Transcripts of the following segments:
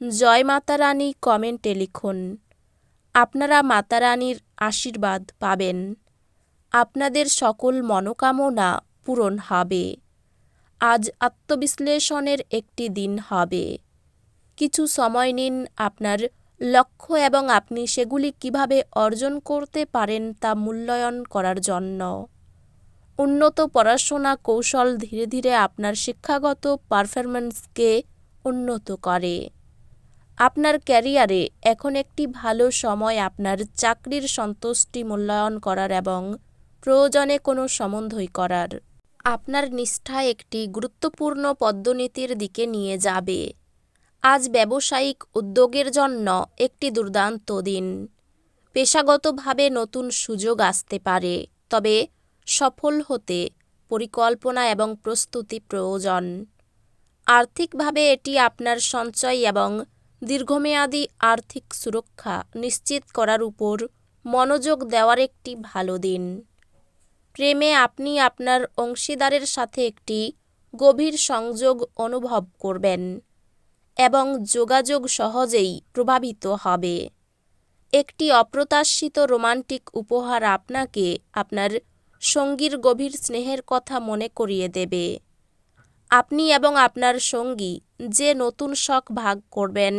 জয় মাতা রানী কমেন্টে লিখুন, আপনারা মাতা রানীর আশীর্বাদ পাবেন। আপনাদের সকল মনোকামনা পূরণ হবে। আজ আত্মবিশ্লেষণের একটি দিন হবে। কিছু সময় নিন আপনার লক্ষ্য এবং আপনি সেগুলি কীভাবে অর্জন করতে পারেন তা মূল্যায়ন করার জন্য। উন্নত পড়াশোনা কৌশল ধীরে ধীরে আপনার শিক্ষাগত পারফরম্যান্সকে উন্নত করে। আপনার ক্যারিয়ারে এখন একটি ভালো সময় আপনার চাকরির সন্তুষ্টি মূল্যায়ন করার এবং প্রয়োজনে কোনো সম্বন্ধই করার। আপনার নিষ্ঠা একটি গুরুত্বপূর্ণ পদ্মনীতির দিকে নিয়ে যাবে। আজ ব্যবসায়িক উদ্যোগের জন্য একটি দুর্দান্ত দিন। পেশাগতভাবে নতুন সুযোগ আসতে পারে, তবে সফল হতে পরিকল্পনা এবং প্রস্তুতি প্রয়োজন। আর্থিকভাবে এটি আপনার সঞ্চয় এবং দীর্ঘমেয়াদী আর্থিক সুরক্ষা নিশ্চিত করার উপর মনোযোগ দেওয়ার একটি ভালো দিন। প্রেমে আপনি আপনার অংশীদারের সাথে একটি গভীর সংযোগ অনুভব করবেন এবং যোগাযোগ সহজেই প্রভাবিত হবে। একটি অপ্রত্যাশিত রোমান্টিক উপহার আপনাকে আপনার সঙ্গীর গভীর স্নেহের কথা মনে করিয়ে দেবে। আপনি এবং আপনার সঙ্গী যে নতুন শখ ভাগ করবেন,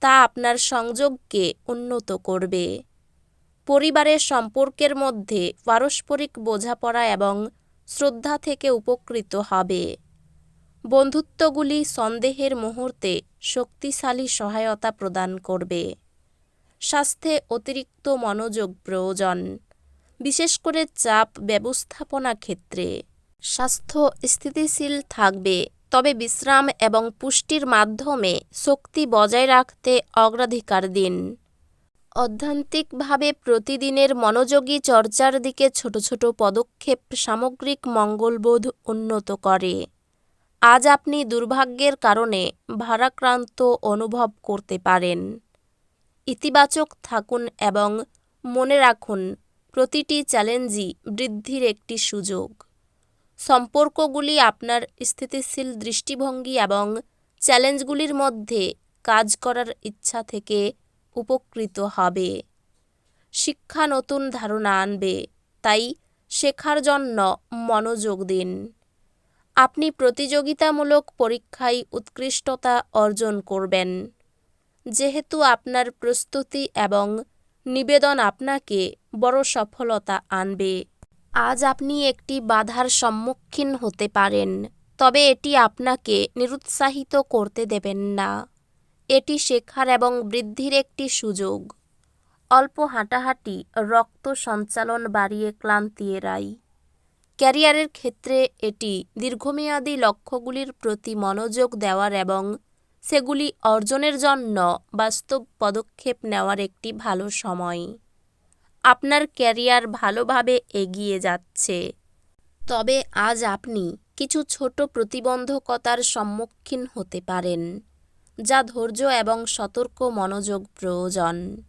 তা আপনার সংযোগকে উন্নত করবে। পরিবারের সম্পর্কের মধ্যে পারস্পরিক বোঝাপড়া এবং শ্রদ্ধা থেকে উপকৃত হবে। বন্ধুত্বগুলি সন্দেহের মুহূর্তে শক্তিশালী সহায়তা প্রদান করবে। স্বাস্থ্যে অতিরিক্ত মনোযোগ প্রয়োজন, বিশেষ করে চাপ ব্যবস্থাপনা ক্ষেত্রে। স্বাস্থ্য স্থিতিশীল থাকবে। তবে বিশ্রাম এবং পুষ্টির মাধ্যমে শক্তি বজায় রাখতে অগ্রাধিকার দিন। অধ্যান্তিকভাবে প্রতিদিনের মনোযোগী চর্চার দিকে ছোট ছোট পদক্ষেপ সামগ্রিক মঙ্গলবোধ উন্নত করে। আজ আপনি দুর্ভাগ্যের কারণে ভারাক্রান্ত অনুভব করতে পারেন। ইতিবাচক থাকুন এবং মনে রাখুন, প্রতিটি চ্যালেঞ্জই বৃদ্ধির একটি সুযোগ। সম্পর্কগুলি আপনার স্থিতিশীল দৃষ্টিভঙ্গি এবং চ্যালেঞ্জগুলির মধ্যে কাজ করার ইচ্ছা থেকে উপকৃত হবে। শিক্ষা নতুন ধারণা আনবে, তাই শেখার জন্য মনোযোগ দিন। আপনি প্রতিযোগিতামূলক পরীক্ষায় উৎকৃষ্টতা অর্জন করবেন। যেহেতু আপনার প্রস্তুতি এবং নিবেদন আপনাকে বড় সফলতা আনবে। আজ আপনি একটি বাধার সম্মুখীন হতে পারেন, তবে এটি আপনাকে নিরুৎসাহিত করতে দেবেন না। এটি শেখার এবং বৃদ্ধির একটি সুযোগ। অল্প হাঁটাহাঁটি, রক্ত সঞ্চালন বাড়িয়ে ক্লান্তি এড়াই। ক্যারিয়ারের ক্ষেত্রে এটি দীর্ঘমেয়াদী লক্ষ্যগুলির প্রতি মনোযোগ দেওয়ার এবং সেগুলি অর্জনের জন্য বাস্তব পদক্ষেপ নেওয়ার একটি ভালো সময়। আপনার ক্যারিয়ার ভালোভাবে এগিয়ে যাচ্ছে। তবে আজ আপনি কিছু ছোট প্রতিবন্ধকতার সম্মুখীন হতে পারেন, যা ধৈর্য এবং সতর্ক মনোযোগ প্রয়োজন।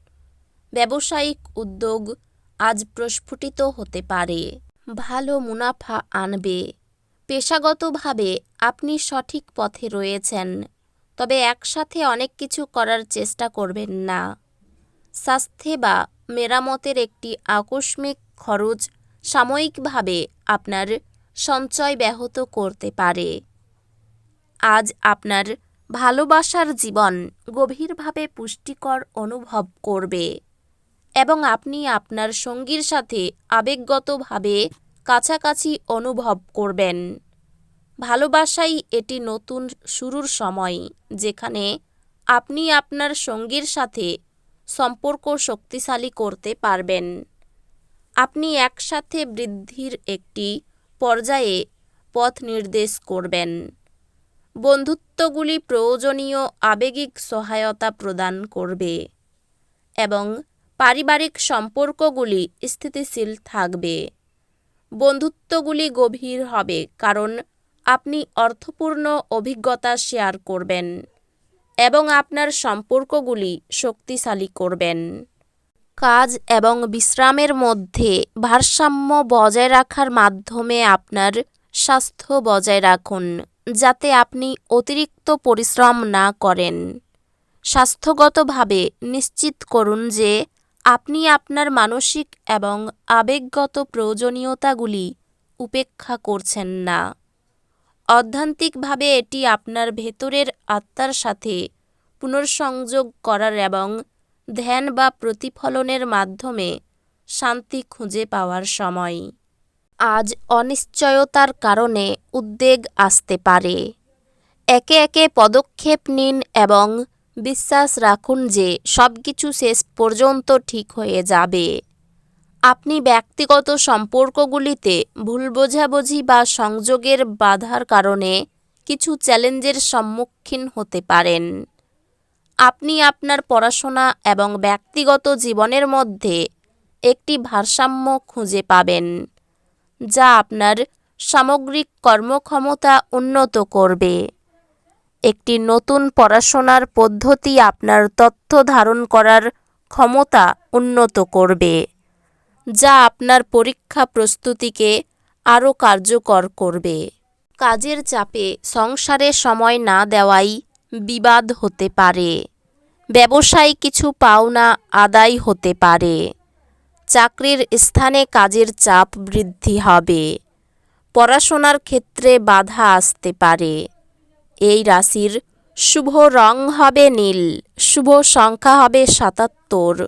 ব্যবসায়িক উদ্যোগ আজ প্রস্ফুটিত হতে পারে। ভালো মুনাফা আনবে। পেশাগতভাবে আপনি সঠিক পথে রয়েছেন, তবে একসাথে অনেক কিছু করার চেষ্টা করবেন না। স্বাস্থ্যে বা মেরামতের একটি আকস্মিক খরচ সাময়িকভাবে আপনার সঞ্চয় ব্যাহত করতে পারে। আজ আপনার ভালোবাসার জীবন গভীরভাবে পুষ্টিকর অনুভব করবে এবং আপনি আপনার সঙ্গীর সাথে আবেগগতভাবে কাছাকাছি অনুভব করবেন। ভালোবাসাই এটি নতুন শুরুর সময়, যেখানে আপনি আপনার সঙ্গীর সাথে সম্পর্ক শক্তিশালী করতে পারবেন। আপনি একসাথে বৃদ্ধির একটি পর্যায়ে পথ নির্দেশ করবেন। বন্ধুত্বগুলি প্রয়োজনীয় আবেগিক সহায়তা প্রদান করবে এবং পারিবারিক সম্পর্কগুলি স্থিতিশীল থাকবে। বন্ধুত্বগুলি গভীর হবে কারণ আপনি অর্থপূর্ণ অভিজ্ঞতা শেয়ার করবেন। এবং আপনার সম্পর্কগুলি শক্তিশালী করবেন। কাজ এবং বিশ্রামের মধ্যে ভারসাম্য বজায় রাখার মাধ্যমে আপনার স্বাস্থ্য বজায় রাখুন, যাতে আপনি অতিরিক্ত পরিশ্রম না করেন। স্বাস্থ্যগতভাবে নিশ্চিত করুন যে আপনি আপনার মানসিক এবং আবেগগত প্রয়োজনীয়তাগুলি উপেক্ষা করছেন না। অধ্যান্তিকভাবে এটি আপনার ভেতরের আত্মার সাথে পুনর্সংযোগ করার এবং ধ্যান বা প্রতিফলনের মাধ্যমে শান্তি খুঁজে পাওয়ার সময়। আজ অনিশ্চয়তার কারণে উদ্বেগ আসতে পারে। একে একে পদক্ষেপ নিন এবং বিশ্বাস রাখুন যে সব কিছু শেষ পর্যন্ত ঠিক হয়ে যাবে। আপনি ব্যক্তিগত সম্পর্কগুলিতে ভুল বোঝাবুঝি বা সংযোগের বাধার কারণে কিছু চ্যালেঞ্জের সম্মুখীন হতে পারেন। আপনি আপনার পড়াশোনা এবং ব্যক্তিগত জীবনের মধ্যে একটি ভারসাম্য খুঁজে পাবেন, যা আপনার সামগ্রিক কর্মক্ষমতা উন্নত করবে। একটি নতুন পড়াশোনার পদ্ধতি আপনার তথ্য ধারণ করার ক্ষমতা উন্নত করবে। যা আপনার পরীক্ষা প্রস্তুতিকে আরও কার্যকর করবে। কাজের চাপে সংসারে সময় না দেওয়াই বিবাদ হতে পারে। ব্যবসায় কিছু পাওনা আদায় হতে পারে। চাকরির স্থানে কাজের চাপ বৃদ্ধি হবে। পড়াশোনার ক্ষেত্রে বাধা আসতে পারে। এই রাশির শুভ রং হবে নীল, শুভ সংখ্যা হবে সাতাত্তর।